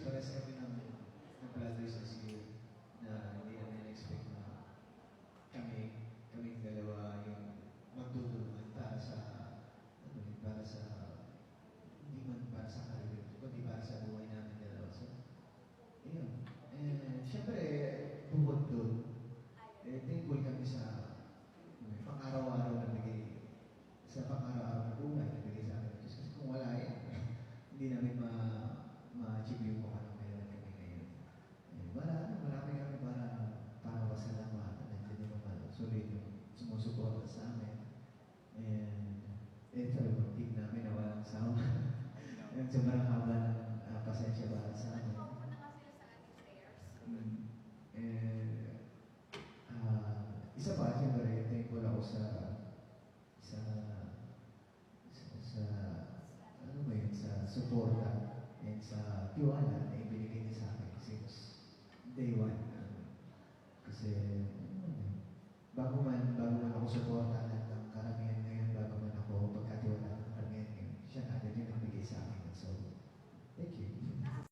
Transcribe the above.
historia extraordinaria. sobrang haba ng uh, pasensya ba sa ano akin. Nagpapunta nga sila sa ating prayers. Mm. And, uh, isa pa, siyempre, thankful ako sa, sa, sa, sa ano ba yun, sa suporta and sa tiwala na ibinigay niya sa akin since day one. Kasi